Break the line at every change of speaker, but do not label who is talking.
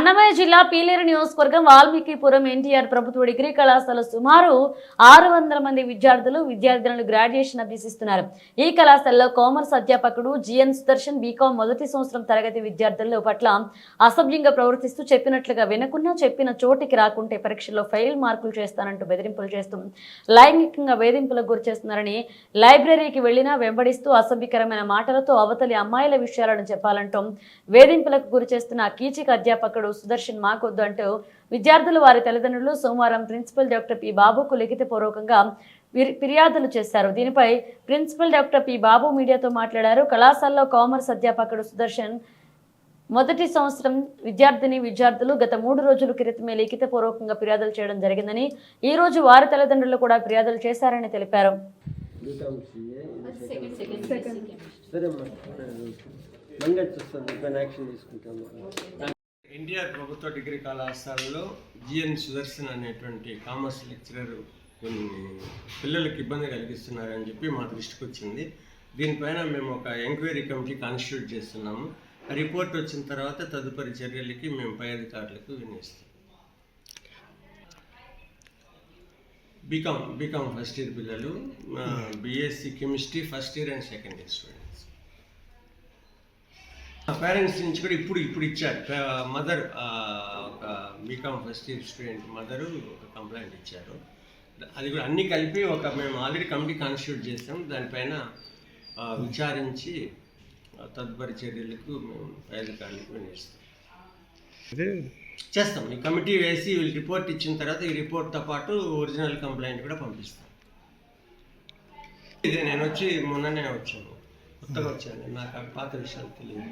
అన్నమయ్య జిల్లా పీలేరు నియోజకవర్గం వాల్మీకిపురం ఎన్టీఆర్ ప్రభుత్వ డిగ్రీ కళాశాల సుమారు ఆరు వందల మంది విద్యార్థులు విద్యార్థినులు గ్రాడ్యుయేషన్ అభ్యసిస్తున్నారు. ఈ కళాశాలలో కామర్స్ అధ్యాపకుడు జిఎన్ సుదర్శన్ బీకాం మొదటి సంవత్సరం తరగతి విద్యార్థుల పట్ల అసభ్యంగా ప్రవర్తిస్తూ చెప్పినట్లుగా వినకున్నా చెప్పిన చోటికి రాకుంటే పరీక్షల్లో ఫెయిల్ మార్కులు చేస్తానంటూ బెదిరింపులు చేస్తూ లైంగికంగా వేధింపులకు గురి చేస్తున్నారని లైబ్రరీకి వెళ్ళినా వెంబడిస్తూ అసభ్యకరమైన మాటలతో అవతలి అమ్మాయిల విషయాలను చెప్పాలంటూ వేధింపులకు గురి చేస్తున్న కీచిక అధ్యాపకుడు సుదర్శన్ మాకొద్దు అంటూ విద్యార్థులు వారి తల్లిదండ్రులు సోమవారం ప్రిన్సిపల్ డాక్టర్ పి బాబుకు లిఖితపూర్వకంగా పూర్వకంగా ఫిర్యాదులు చేశారు. దీనిపై ప్రిన్సిపల్ డాక్టర్ పి బాబు మీడియాతో మాట్లాడారు. కళాశాలలో కామర్స్ అధ్యాపకుడు సుదర్శన్ మొదటి సంవత్సరం విద్యార్థిని విద్యార్థులు గత మూడు రోజుల క్రితమే లిఖితపూర్వకంగా ఫిర్యాదులు చేయడం జరిగిందని ఈ రోజు వారి తల్లిదండ్రులు కూడా ఫిర్యాదులు చేశారని తెలిపారు.
సరే అమ్మా
ఎన్టీఆర్ ప్రభుత్వ డిగ్రీ కళాశాలలో జిఎన్ సుదర్శన్ అనేటువంటి కామర్స్ లెక్చరర్ కొన్ని పిల్లలకు ఇబ్బంది కలిగిస్తున్నారని చెప్పి మా దృష్టికి వచ్చింది. దీనిపైన మేము ఒక ఎంక్వైరీ కమిటీ కాన్స్టిట్యూట్ చేస్తున్నాము. ఆ రిపోర్ట్ వచ్చిన తర్వాత తదుపరి చర్యలకి మేము పై అధికారులకు వినిస్తాం బీకామ్ బీకామ్ ఫస్ట్ ఇయర్ పిల్లలు BSc chemistry first year and second year student parents నుంచి కూడా ఇప్పుడు ఇప్పుడు ఇచ్చారు. మదర్ ఒక BCom first year student mother ఒక కంప్లైంట్ ఇచ్చారు. అది కూడా అన్నీ కలిపి ఒక మేము ఆల్రెడీ కమిటీ కాన్స్టిట్యూట్ చేసాం. దానిపైన విచారించి తదుపరి చర్యలకు మేము పై అధికారులకు వినిస్తాం చేస్తాం. ఈ కమిటీ వేసి వీళ్ళు రిపోర్ట్ ఇచ్చిన తర్వాత ఈ రిపోర్ట్తో పాటు ఒరిజినల్ కంప్లైంట్ కూడా పంపిస్తాం. ఇది నేను వచ్చి మొన్ననే వచ్చాను. కొత్తగా వచ్చాను నాకు ఆ పాత విషయాలు తెలియదు